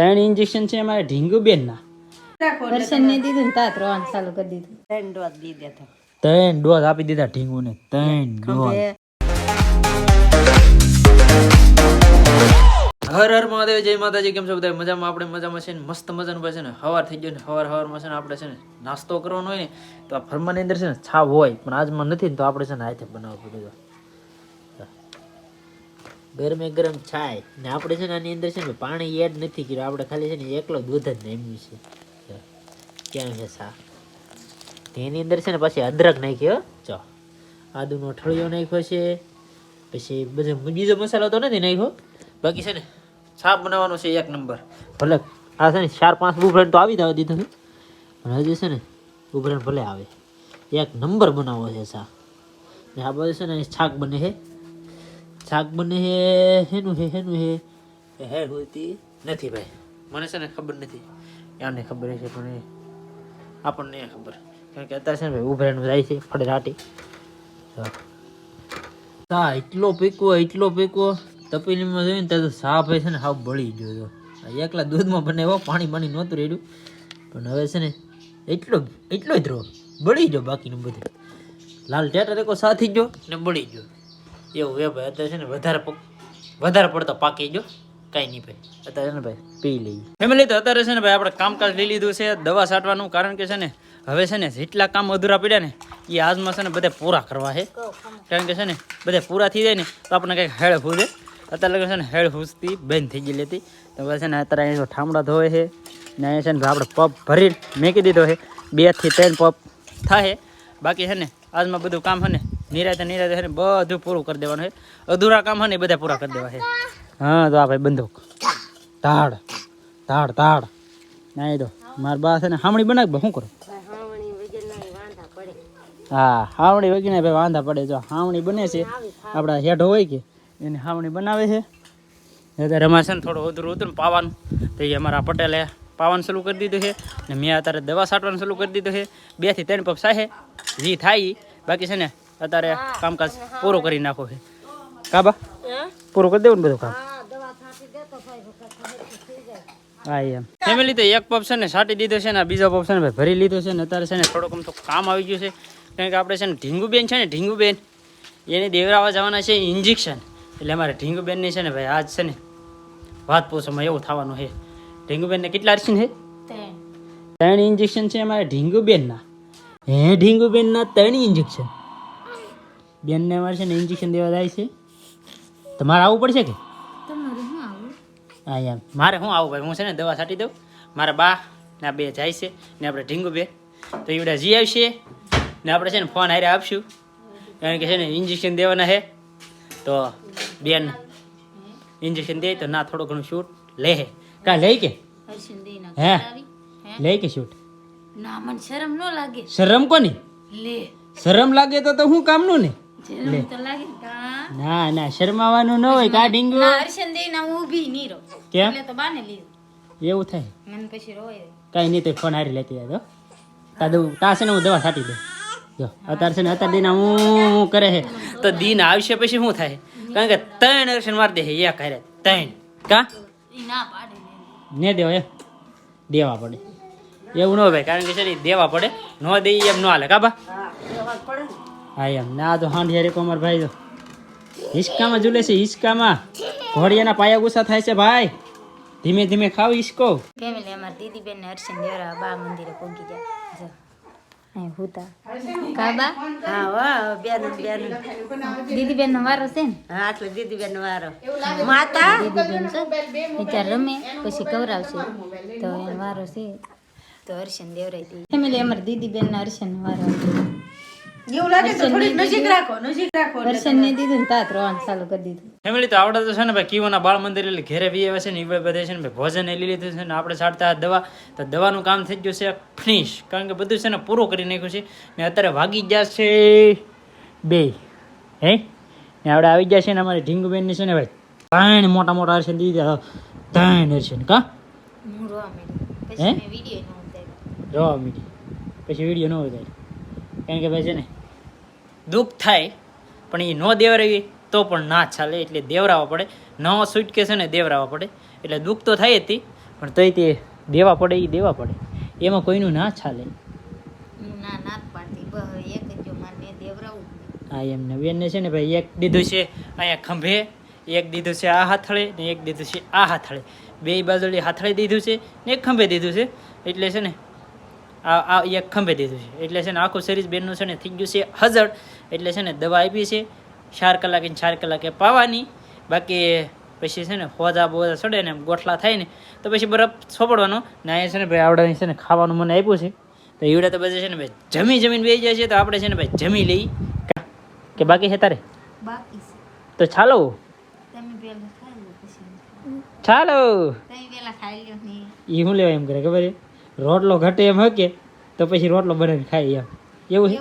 ત્રણ ઇન્જેક્શન છે અમારે ઢીંગુબેન ના દર્શન ને દીધું ને તાત રોવાનું ચાલુ કરી દીધું. ત્રણ ડોઝ દીધા હતા ત્રણ ડોઝ આપી દીધા ઢીંગુને ત્રણ ડોઝ. હર હર મહાદેવ જય માતાજી કેમ છો બધા? મજામાં? આપણે મજામાં છે ને મસ્ત મજાનું ભાઈ છે ને હવાર થઈ ગયો ને હવાર હવારમાં છે ને આપણે છે ને નાસ્તો કરવાનો હોય ને તો આ ફરમાની અંદર છે ને છાવ હોય પણ આજમાં નથી ને તો આપણે છે ને હાથે બનાવવું પડે ગરમે ગરમ છાય. ને આપણે છે ને આની અંદર છે ને પાણી એડ નથી કર્યું. આપણે ખાલી છે ને એકલો દૂધ જ નામ્યું છે. ક્યાં છે સા? તેની અંદર છે ને પછી અદરક નાખ્યો. ચો. આદુનો ઠળિયો નાખ્યો છે. પછી બધો બીજો મસાલો તો નથી નાખ્યો. બાકી છે ને છાપ બનાવવાનો છે એક નંબર. ભલે આ છે ને ચાર પાંચ ઉભરણ તો આવી જ દીધું પણ હજી છે ને ઉભરણ ભલે આવે. એક નંબર બનાવવો છે સા. ને આ બધું છે ને છાક બને છે. શાક બને હે, હેનું હે હેનું હે. હે હોતી નથી ભાઈ. મને છે ને ખબર નથી. એમને ખબર છે પણ આપણને ખબર. કારણ કે અત્યારે છે ને ભાઈ ઉભરાનું જાય છે, ફળે રાટી સા એટલો પીકવો એટલો પીકવો તપેલીમાં જોઈને ત્યાં તો સા ભાઈ છે ને હાવ બળી ગયો હતો. એકલા દૂધમાં બને એવો પાણી પાણી નહોતું રેડ્યું. પણ હવે છે ને એટલો એટલો જ રહો બળી ગયો બાકીનું બધું. લાલ ટેટર એકો સાથી ગયો ને બળી ગયો. એવું એ ભાઈ અત્યારે છે ને વધારે વધારે પડતો પાકી ગયો કાંઈ નહીં ભાઈ અત્યારે છે ને ભાઈ પી લઈએ ફેમિલી તો અત્યારે છે ને ભાઈ આપણે કામકાજ લઈ લીધું છે દવા છાંટવાનું કારણ કે છે ને હવે છે ને જેટલા કામ અધૂરા પડ્યા ને એ આજમાં છે ને બધે પૂરા કરવા છે કારણ કે છે ને બધે પૂરા થઈ જાય ને તો આપણને કંઈક હેળ ફૂદે અત્યારે લગે છે ને હેળ ફૂસતી બંધ થઈ ગઈ લેતી તો હવે છે ને અત્યારે અહીં જો ઠામડા ધોવે છે ને અહીંયા છે ને આપણે પપ ભરી મેકી દીધો છે બેથી ત્રણ પપ થાય બાકી છે ને આજમાં બધું કામ છે ને નિરાતે નિરાતે છે ને બધું પૂરું કરી દેવાનું છે અધૂરા કામ છે ને બધા પૂરા કરી દેવા છે હા તો આ ભાઈ બંદૂક. તાડ તાડ તાડ. ના એ તો મારા બા છે ને હામણી બનાવી શું કરો? હાવણી વગર ના વાંધા પડે. હા હાવણી વગીને ભાઈ વાંધા પડે. જો હાવણી બને છે આપણા હેઠો હોય કે એને હાવણી બનાવે છે. અત્યારે અમારે છે ને થોડું અધૂરું હતું ને પાવાનું. તો એ અમારા પટેલે પાવાનું શરૂ કરી દીધું છે. ને મેં અત્યારે દવા છાંટવાનું શરૂ કરી દીધું છે. બેથી ત્રણ પગ સાહે. જી થાય. બાકી છે ને અત્યારે કામકાજ પૂરું કરી નાખો છે. કાબા પૂરું કરી દેવું ને બધું કામ? હા એમ. ફેમિલી તો એક પપ છે ને છાંટી દીધો છે ને બીજા પપ છે ને ભરી લીધો છે ને અત્યારે છે ને થોડોક આમ તો કામ આવી ગયું છે. કારણ કે આપણે છે ને ઢીંગુબેન છે ને ઢીંગુબેન એને દેવરાવા જવાના છે ઇન્જેક્શન એટલે અમારે ઢીંગુબેનની છે ને ભાઈ આજ છે ને વાત પૂછવામાં એવું થવાનું છે. ઢીંગુબેનને કેટલા અરસીન છે? ત્રણ. ઇન્જેક્શન છે અમારે ઢીંગુબેનના. હે ઢીંગુબેનના ત્રણ ઇન્જેક્શન બેનને અમારે છે ને ઇન્જેક્શન દેવા જાય છે. તમારે આવવું પડશે કે? હા એમ. મારે શું આવું ભાઈ? હું છે ને દવા છાંટી દઉં. મારા બા ને આ બે જાય છે ને આપણે ઢીંગુ બે. તો એવડા જી આવશે ને આપણે છે ને ફોન હારે આપશું. કારણ કે છે ને ઇન્જેક્શન દેવાના છે. તો બેન ઇન્જેક્શન દે તો ના થોડું ઘણું શૂટ લે હે. કા લે કે? હે? લઈ લે કે શૂટ ના મને શરમ ન લાગે. શરમ કોની? લે. શરમ લાગે તો તો હું કામનું ને? ને કા? ના ના શરમાવાનું ન હોય કા ના હર્ષન દે ના ઊભી ની રો કેમ? એટલે તો બાને લીધું. એવું થાય. મને પછી રોય કાંઈ નહીં તો ફોન હારી લેતી તો તા તાસે ને હું દવા છાટી દઉં. જો અત્યારે છે ને અત્યારે દિન હું હું કરે છે. તો દીન આવશે પછી શું થાય? કારણ કે ત્રણ દર્શન મારી દે એ કરે ત્રણ. કા? ના પાડે ને. ને દેવા એ દેવા પડે. એવું ન હોય કારણ કે છે ને દેવા પડે. ન દે એમ ન હાલે કા બા? હા એમ. ના તો હાંડી હારે કોમર ભાઈ. જો હિસકામાં ઝૂલે છે હિસકામાં ઘોડિયાના પાયા ગુસ્સા થાય છે ભાઈ. ધીમે ધીમે ખાવ હિસકો ફેમિલી અમાર દીદી બેન ને હર્ષન દેવરા બા મંદિરે પહોંચી ગયા. જો. અહીં હુતા. કાબા હા વાહ બેન બેન. દીદી બેન નો વારો છે ને? હા એટલે દીદી બેન વારો માતા? દીદી બેન છે? વિચાર રમે પછી કવરાવશે. તો એનો વારો છે. તો હર્ષન દેવરાઈ દી. ફેમિલી અમાર દીદી બેન ના હર્ષન વારો. એવું લાગે તો થોડીક નજીક રાખો નજીક રાખો હર્ષન ને દીધું ને તાત ચાલુ કરી દીધું. ફેમિલી તો આવડે તો છે ને ભાઈ કીવોના બાળ મંદિર એટલે ઘેરે બી આવે છે ને એ બધે છે ને ભાઈ ભોજન એ લઈ લીધું છે ને આપણે છાંટતા દવા. તો દવાનું કામ થઈ ગયું છે ફિનિશ. કારણ કે બધું છે ને પૂરું કરી નાખ્યું છે. ને અત્યારે વાગી ગયા છે બે. હે? ને આપણે આવી ગયા છે ને અમારી ઢીંગુબેનની છે ને ભાઈ ત્રણ મોટા મોટા હશે દીધા ત્રણ ને કા? હું રોવા માંડી. પછી વીડિયો નો ઉતાર્યો. કારણ કે ભાઈ છે ને દુઃખ થાય પણ એ ન દેવરાવી તો પણ ના ચાલે એટલે દેવરાવા પડે. ન સૂટ કે છે ને દેવરાવા પડે. એટલે દુઃખ તો થાય હતી પણ તોય તે દેવા પડે એ દેવા પડે. એમાં કોઈનું ના ચાલે. હું એમને બેનને છે ને ભાઈ એક દીધું છે અહીંયા ખંભે એક દીધું છે આ હાથળે ને એક દીધું છે આ હાથળે. બે બાજુ હાથળે દીધું છે ને એક ખંભે દીધું છે. એટલે છે ને આ આ એક ખંભે દીધું છે. એટલે છે ને આખું શરીર બેનનું છે ને થઈ ગયું છે હજળ એટલે છે ને દવા આપી છે. ચાર કલાકે ચાર કલાકે પાવાની. બાકી પછી છે ને હોજા બોજા ચડે ને ગોઠલા થાય ને તો પછી બરફ છોપડવાનો ને અહીંયા છે ને ભાઈ આવડાની છે ને ખાવાનું મને આપ્યું છે. તો ઈવડે તો બધે છે ને ભાઈ જમી જમીન બેસી જાય છે તો આપણે છે ને ભાઈ જમી લઈ. કે બાકી છે તારે? તો ચાલો. ચાલો. એ હું લેવા એમ કરે ખબર છે? રોટલો ઘટે એમ હકે તો પછી રોટલો બનાવીને ખાઈ એમ. એવું છે?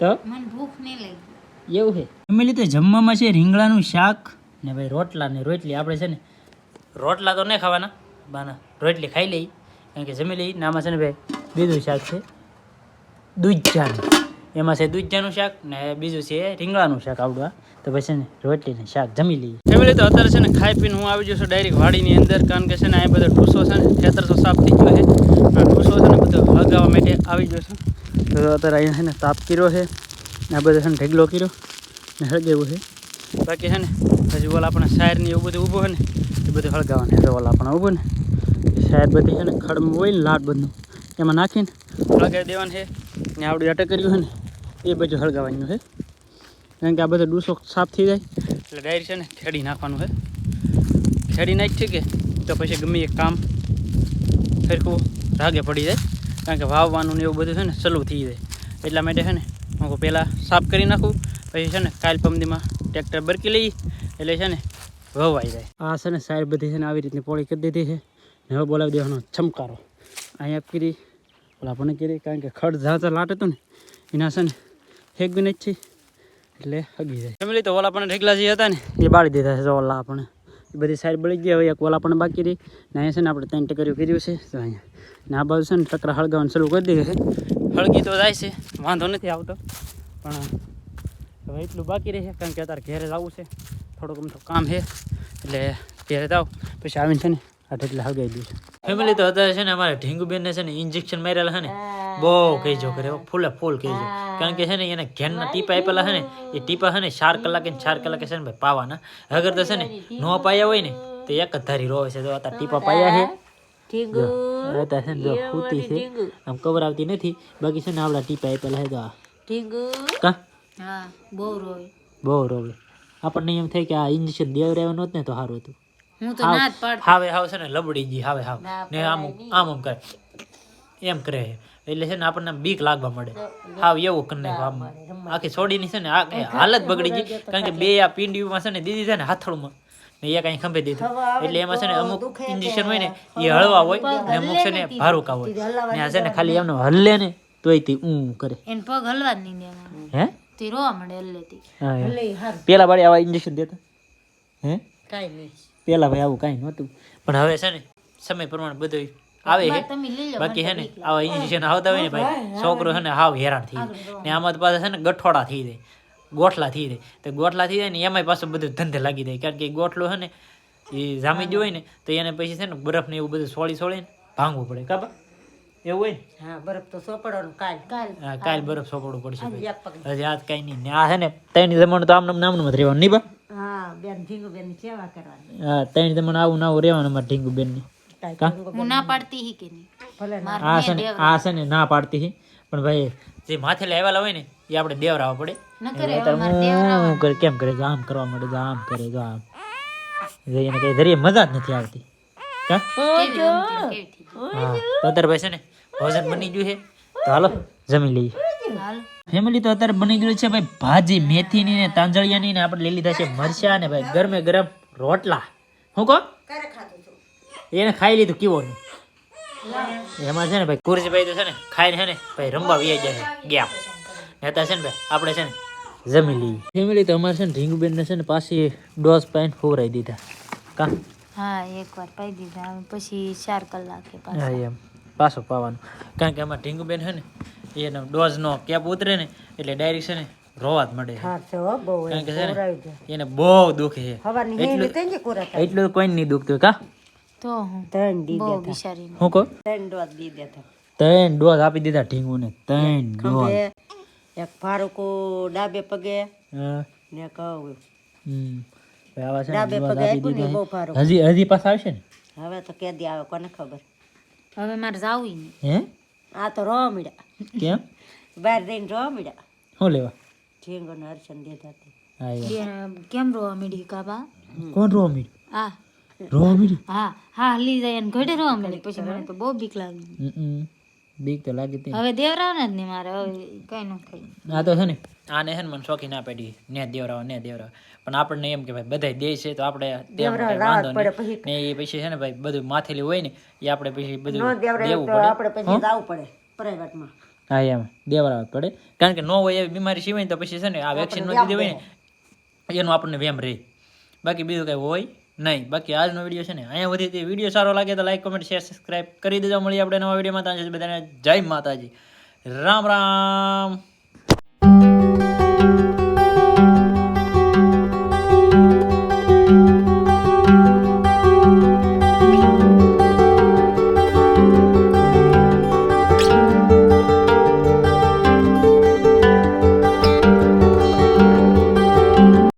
તો? મને ભૂખ નહીં લાગી. એવું છે? ફેમિલી તો જમવામાં છે રીંગણાનું શાક ને ભાઈ રોટલા ને રોટલી. આપણે છે ને રોટલા તો નહીં ખાવાના બાના રોટલી ખાઈ લઈ કારણ કે જમી લઈ નામાં છે ને ભાઈ બીજું શાક છે દૂધજાનું એમાં છે દૂધજાનું શાક ને બીજું છે રીંગણાનું શાક આવડું આ તો પછી છે ને રોટલી ને શાક જમી લઈએ. ફેમિલી તો અત્યારે છે ને ખાઈ પીને હું આવી જઉં છું ડાયરેક્ટ વાડીની અંદર. કારણ કે છે ને આ બધો ઢૂસો છે ને ખેતર તો સાફ થઈ ગયો છે. બધો માટે આવી ગયો છું. તો અત્યારે અહીંયા છે ને તાપ કર્યો છે ને આ બધો છે ને ઢેગલો કર્યો ને હળગેવું છે. બાકી છે ને હજુ ઓલા આપણે શાયરની એવું બધું ઊભું હોય ને, એ બધું હળગાવવાનું છે. ઓલા આપણે ઊભું ને શાયર બધી છે ને ખડમાં હોય ને લાટ બધું, એમાં નાખીને હળગાવી દેવાનું છે. ને આવડું અટક કર્યું છે ને, એ બધું હળગાવવાનું છે. કારણ કે આ બધો ડૂસો સાફ થઈ જાય, એટલે ડાયરી છે ને ખેડી નાખવાનું છે. ખેડી નાખી કે, તો પછી ગમે એ કામ સરખું રાગે પડી જાય. કારણ કે વાવવાનું ને એવું બધું છે ને સલું થઈ જાય. એટલા માટે છે ને હું પહેલાં સાફ કરી નાખું, પછી છે ને કાલ પમદીમાં ટ્રેક્ટર બરકી લઈ, એટલે છે ને વવાઈ જાય. આ છે ને સાઈડ બધી છે ને આવી રીતની પોળી કરી દીધી છે. ને હવે બોલાવી દેવાનો છમકારો અહીંયા કરી, ઓલા પણ કરી, કારણ કે ખડ ઝાઝા લાટ હતું ને, એના છે ને જ છે એટલે હગી જાય. ફેમિલી, તો ઓલા પણ ઢેકલા જે હતા ને, એ બાળી દીધા છે, ઓલા આપણે એ બધી સાઈડ બળી ગઈ હવે એક ઓલા પણ બાકી રહી. ને અહીંયા છે ને આપણે ત્રણ ટકરીઓ કર્યું છે. તો અહીંયા. ને આ બાજુ છે ને ટકરા હળગાવાનું શરૂ કરી દીધું છે. હળગી તો જાય છે, વાંધો નથી આવતો. પણ હવે એટલું બાકી રહે કારણ કે અત્યારે ઘેરે જવું છે. થોડુંક અમથું કામ છે, એટલે ઘેરે જાઓ પછી આવીને છે ને આ ઢેકલા હળગાવી છે ફેમિલી તો અત્યારે છે ને અમારે ઢીંગુબેનને છે ને ઇન્જેક્શન મારેલા છે ને. બહુ કહીજો કરે ફૂલે ફૂલ કહેજો. કારણ કે છે ને એને ઘેરના ટીપા આપેલા છે ને એ ટીપા છે ને ચાર કલાકે ને ચાર કલાકે છે ને ભાઈ પાવાના. અગર તો છે ને નો પાયા હોય ને તો એક જ ધારી રોવે છે તો આ ટીપા પાયા છે. ઠીંગુ છે ને જો સૂતી છે. આમ કવર આવતી નથી. બાકી છે ને આવડા ટીપા આપેલા છે તો આ. કા? હા બહુ રોવે. બહુ રોવે. આપણને એમ થાય કે આ ઇન્જેક્શન દેવરાવ્યા નહોત ને તો સારું હતું. હું તો ના જ પાડતી. હાવે હાવ છે ને લબડી ગઈ હાવે હાવ. ને આમ આમ આમ કરે. એમ કરે. છે. એટલે છે ને આપણને બીક લાગવા મળે. હાવ એવું કરીને આમ આખી છોડીની છે ને આ હાલત બગડી ગઈ. કારણ કે બે આ પીંડીમાં છે ને દીધી છે ને હાથળમાં. ને એ કઈ ખંભે દીધું. એટલે એમાં છે ને અમુક ઇન્જેક્શન હોય ને એ હળવા હોય ને અમુક છે ને ભારુકા હોય. ને આ છે ને ખાલી એમને હલ્લે ને તોય તે ઊં કરે. એને પગ હલવા જ નહીં દેવાનો હે? તે રોવા મળે હલ્લેથી હા પેલા બાળી આવા ઇન્જેક્શન દેતા? હે? કાંઈ નહીં. પેલા ભાઈ આવું કાંઈ નહોતું. પણ હવે છે ને સમય પ્રમાણે બધું આવે લો બાકી છે ને? આવા ઇન્જેક્શન આવતા હોય ને ભાઈ છોકરો છે ને હાવ હેરાન થઈ જાય. ને આમાં પાછા છે ને ગઠોડા થઈ જાય. ગોઠલા થઈ જાય. તો ગોઠલા થઈ જાય ને એમાંય પાછું બધું ધંધે લાગી જાય. કારણ કે ગોઠલો છે ને એ જામી ગયો હોય ને તો એને પછી છે ને બરફ ને એવું બધું સોળી સોળીને ભાંગવું પડે. કાબા એવું હોય હા બરફ તો સોપડવાનું કાલ. કાલ. હા, કાલ બરફ સોપડવું પડશે. હજી આજ કાંઈ નહીં. ને આ છે ને ત્રણ જમણ તો આમનામ નામનું જ રહેવાનું નહીં બા? હા બેન ઠીંગુ બેન સેવા કરવાની. હા ત્રણ જમણ આવું ના આવું રહેવાનું અમારે ઢીંગુ બેનની હું ના પાડતી હી કે નહીં? ભલે ના. મારે આ છે ને આ છે ને ના પાડતી છે પણ ભાઈ જે માથે લાવેલા હોય ને એ આપણે દેવરાવા પડે. ન કરે એટલે હવે મારે હું કરે કેમ કરે? જો આમ કરવા માંડે જો આમ કરે જો આમ. એને કઈ ધરીએ મજા જ નથી આવતી. કા? કેવી ગમતી ને કેવી થઈ હા. તો અત્યારે ભાઈ છે ને ભોજન બની ગયું છે. તો હાલો જમી લઈએ. ફેમિલી તો અત્યારે બની ગયું છે ભાઈ ભાજી મેથીની ને તાંજળિયાની ને આપણે લઈ લીધા છે મરચા ને ભાઈ ગરમે ગરમ રોટલા. હું કહો? એને ખાઈ લીધું કેવો એમાં છે ને ભાઈ કુરજીભાઈ તો છે ને ખાઈને છે ને ભાઈ રમવા વી જાય છે ગયા. નેતા છે ને ભાઈ આપણે છે ને જમી લઈએ. ફેમિલી તો અમારે છે ને ઢીંગુબેન ને છે ને પાછી ડોઝ પાઈને ફોરાઈ દીધા. કા? હા એકવાર પાઈ દીધા. પછી ચાર કલાકે હા એમ. પાછો પાવાનો. કારણ કે અમારે ઢીંગુબેન છે ને એનો ડોઝનો કેપ ઉતરે ને એટલે ડાયરેક્ટ છે ને રોવા જ મળે છે. હા છે હો બહુ કારણ કે છે ને એને બહુ દુઃખ છે. ને એટલું કોઈ નહીં દુખતું કા? તો હું ત્રણ દી બહુ દેતા. બિચારીને. શું કહો? ત્રણ ડોઝ દી દેતા. ત્રણ ડોઝ આપી દીધા ઢીંગુને. ત્રણ ડોઝ ખંભે એક ફારુકો ડાબે પગે હા. ને કહું હમ. હવે આવા છે ને ડાબે ડોઝ પગે આપી આપ્યું ને દીધા બહુ ફારું હજી હજી પાછા આવશે ને? હવે તો કેદી આવે કોને ખબર? હવે મારે જાવું નહીં હે? આ તો રો મળ્યા. કેમ? બહાર જઈને રો મળ્યા. શું લેવા? ઠીંગો ને હર્ષન દેતા હતી હા યાર. બે- કેમ રોવા મીડી કાબા કોણ રોવા મીડ્યું આ. રોવા મીડ્યું હા હા હલી જાય અને ઘડે રોવા મળી પછી મને તો બહુ બીક લાગી. બીક તો લાગી હતી હવે દેવરાવને જ નહીં મારે હવે કઈ ન થાય. આ તો છે ને. આને છે ને મને શોખી ના પેઢી ને દેવરાવ ને દેવરાવ. પણ આપણને એમ કે ભાઈ બધા દે છે તો આપણે દેવરાવા વાંધો નહીં. ને એ પછી છે ને ભાઈ બધું માથેલી હોય ને એ આપણે પછી બધું દેવું પડે. આપણે પછી જવું પડે પ્રાઇવેટમાં હા એમ. દેવરાવ પડે. કારણ કે ન હોય એવી બીમારી સિવાય ને તો પછી છે ને આ વેક્સિન ન દીધી હોય ને એનો આપણને વેમ રહે. બાકી બીજું કઈ હોય? નહીં, બાકી આજનો વીડિયો છે ને, અહીંયા વધી વીડિયો સારો લાગે તો લાઈક કોમેન્ટ શેર સબસ્ક્રાઈબ કરી દેજો. મળીએ આપણે નવા વિડીયોમાં ત્યાં બધાને જય માતાજી. રામ રામ.